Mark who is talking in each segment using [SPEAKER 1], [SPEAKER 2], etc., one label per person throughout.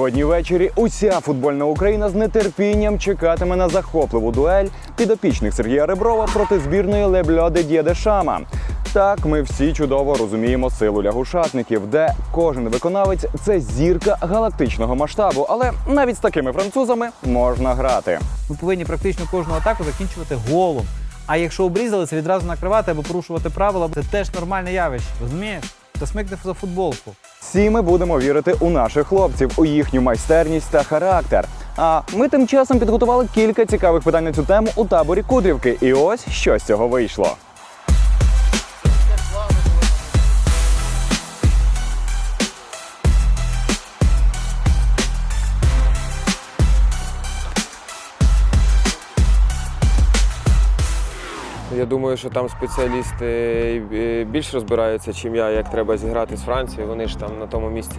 [SPEAKER 1] Сьогодні ввечері уся футбольна Україна з нетерпінням чекатиме на захопливу дуель підопічних Сергія Реброва проти збірної Лебльоди Дєде Шама. Так, ми всі чудово розуміємо силу лягушатників, де кожен виконавець це зірка галактичного масштабу, але навіть з такими французами можна грати.
[SPEAKER 2] Ми повинні практично кожну атаку закінчувати голом. А якщо обрізали, це відразу накривати або порушувати правила, це теж нормальне явище. Розумієш? Та смикне за футболку.
[SPEAKER 1] Всі ми будемо вірити у наших хлопців, у їхню майстерність та характер. А ми тим часом підготували кілька цікавих питань на цю тему у таборі Кудрівки. І ось що з цього вийшло.
[SPEAKER 3] Я думаю, що там спеціалісти е, більш розбираються, чим я, як треба зіграти з Францією. Вони ж там на тому місці,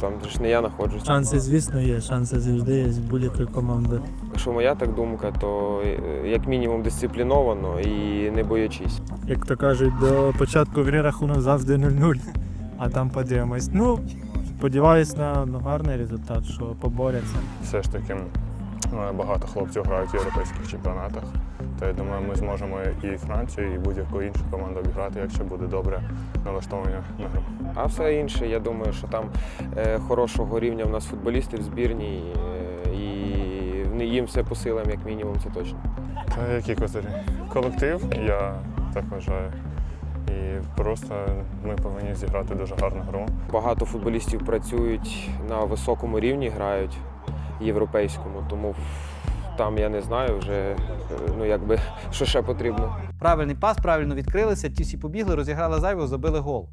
[SPEAKER 3] там ж не я знаходжусь.
[SPEAKER 4] Шанси, звісно, є. Шанси завжди є з будь-якої команди.
[SPEAKER 3] Якщо моя так думка, то е, як мінімум дисципліновано і не боячись.
[SPEAKER 4] Як то кажуть, до початку гри рахунок завжди 0-0. А там подивимось. Ну, сподіваюсь на на гарний результат, що поборяться.
[SPEAKER 5] все ж таки е, багато хлопців грають в європейських чемпіонатах. То я думаю, ми зможемо і Францію, і будь-яку іншу команду обіграти, якщо буде добре налаштовання на гру.
[SPEAKER 3] А все інше, я думаю, що там е, хорошого рівня в нас футболістів в збірній, е, і їм все по силам, як мінімум, це точно.
[SPEAKER 5] Та які козирі? Колектив, я так вважаю. І просто ми повинні зіграти дуже гарну гру.
[SPEAKER 3] Багато футболістів працюють на високому рівні, грають європейському, тому там я не знаю вже, е, ну якби що ще потрібно.
[SPEAKER 2] Правильний пас, правильно відкрилися, ті всі побігли, розіграли зайвого, забили гол.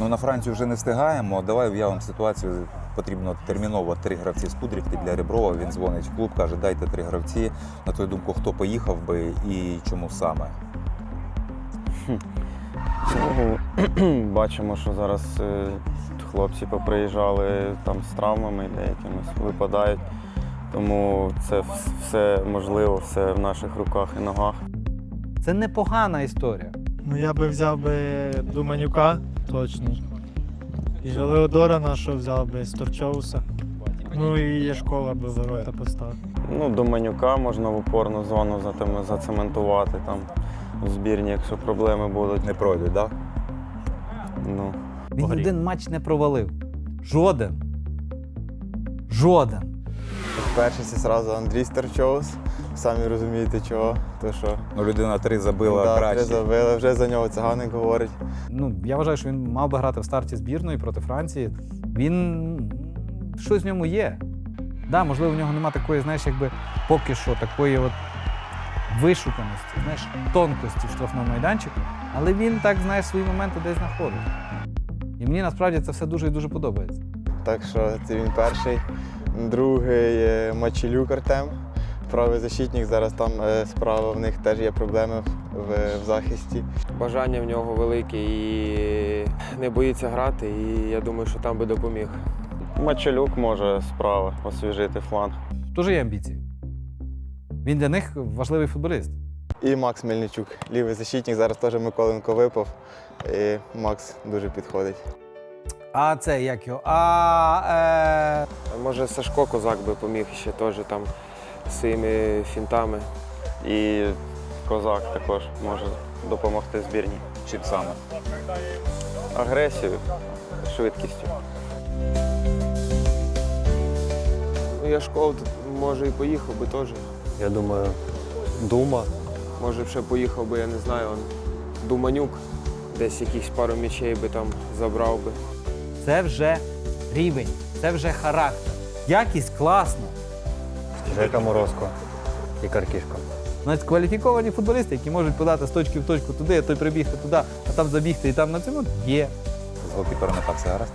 [SPEAKER 6] Ну на Францію вже не встигаємо. Давай уявимо ситуацію. Потрібно терміново три гравці з Кудрівки для Реброва. Він дзвонить в клуб, каже, дайте три гравці. На твою думку, хто поїхав би і чому саме?
[SPEAKER 7] Бачимо, що зараз е, хлопці поприїжджали там з травмами деякими випадають. Тому це все можливо, все в наших руках і ногах.
[SPEAKER 2] Це непогана історія.
[SPEAKER 4] Ну я би взяв би Думанюка, точно. І Желеодора нашого взяв би Сторчоуса. Ну і Яшкова би ворота поставив.
[SPEAKER 7] Ну, до Манюка можна в опорну зону затем- зацементувати там в збірні, якщо проблеми будуть.
[SPEAKER 6] Не пройдуть, так?
[SPEAKER 7] Ну,
[SPEAKER 2] Він один матч не провалив. Жоден. Жоден.
[SPEAKER 8] Перший це зразу Андрій Старчоус. Самі розумієте чого. То що
[SPEAKER 6] Ну людина три забила
[SPEAKER 8] да,
[SPEAKER 6] краще.
[SPEAKER 8] три забили, вже за нього циганик говорить.
[SPEAKER 2] Ну, я вважаю, що він мав би грати в старті збірної проти Франції. Він щось в ньому є. Да, можливо, в нього немає такої, знаєш, якби поки що такої от вишуканості, знаєш, тонкості в штрафному майданчику, але він так, знаєш, свої моменти десь знаходить. І мені насправді це все дуже і дуже подобається.
[SPEAKER 8] Так що це він перший. Другий е, Мачелюк Артем. Правий защитник. Зараз там е, справа в них теж є проблеми в, в захисті.
[SPEAKER 3] Бажання в нього велике і не боїться грати, і я думаю, що там би допоміг.
[SPEAKER 7] Мачалюк може справа освіжити фланг.
[SPEAKER 2] Дуже є амбіції. Він для них важливий футболіст.
[SPEAKER 8] І Макс Мельничук. Лівий защитник. Зараз теж Миколенко випав. І Макс дуже підходить.
[SPEAKER 2] А це як його? А, е...
[SPEAKER 3] Може, Сашко Козак би поміг ще теж там своїми фінтами.
[SPEAKER 7] І козак також може допомогти збірній.
[SPEAKER 6] Чим саме?
[SPEAKER 7] Агресією, швидкістю.
[SPEAKER 3] Ну, я школ може і поїхав би теж.
[SPEAKER 9] Я думаю, Дума.
[SPEAKER 3] Може б ще поїхав би, я не знаю, он, Думанюк, десь якісь пару м'ячей би там забрав би.
[SPEAKER 2] це вже рівень, це вже характер. Якість класна.
[SPEAKER 9] Жека Морозко і Каркішко.
[SPEAKER 2] Навіть кваліфіковані футболісти, які можуть подати з точки в точку туди, а той прибігти туди, а там забігти і там на цьому є.
[SPEAKER 6] З голкіпером не так все гаразд.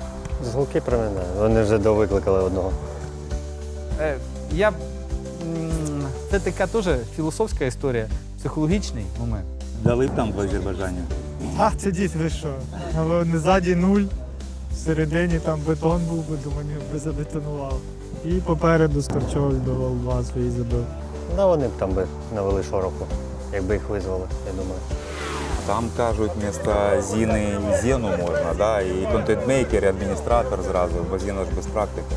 [SPEAKER 9] З голкіперами не. Вони вже довикликали одного.
[SPEAKER 2] Е, я, це така теж філософська історія, психологічний момент.
[SPEAKER 6] Дали б там в Азербайджані.
[SPEAKER 4] А, це дід ви що? Але не ззаді нуль, всередині там бетон був би, думаю, би забетонував. І попереду Сторчовий до гол 2 свої забив.
[SPEAKER 9] Ну, вони б там би навели шороху. якби їх визвали, я думаю.
[SPEAKER 6] Там кажуть, вместо Зіни і Зену можна, да? і контент-мейкер, і адміністратор зразу, бо Зіна ж без практики.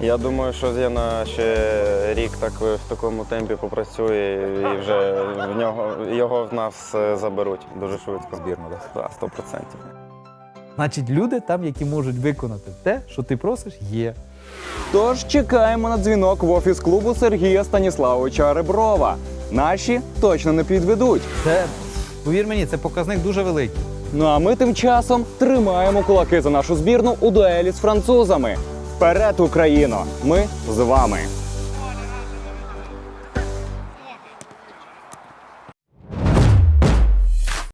[SPEAKER 7] Я думаю, що Зіна ще рік так в такому темпі попрацює і вже в нього його в нас е, заберуть дуже швидко.
[SPEAKER 6] Збірну, да?
[SPEAKER 7] Так, 100%.
[SPEAKER 2] Значить, люди там, які можуть виконати те, що ти просиш, є.
[SPEAKER 1] Тож чекаємо на дзвінок в офіс клубу Сергія Станіславовича Реброва. Наші точно не підведуть.
[SPEAKER 2] Це, повір мені, це показник дуже великий.
[SPEAKER 1] Ну а ми тим часом тримаємо кулаки за нашу збірну у дуелі з французами. Вперед, Україно! Ми з вами.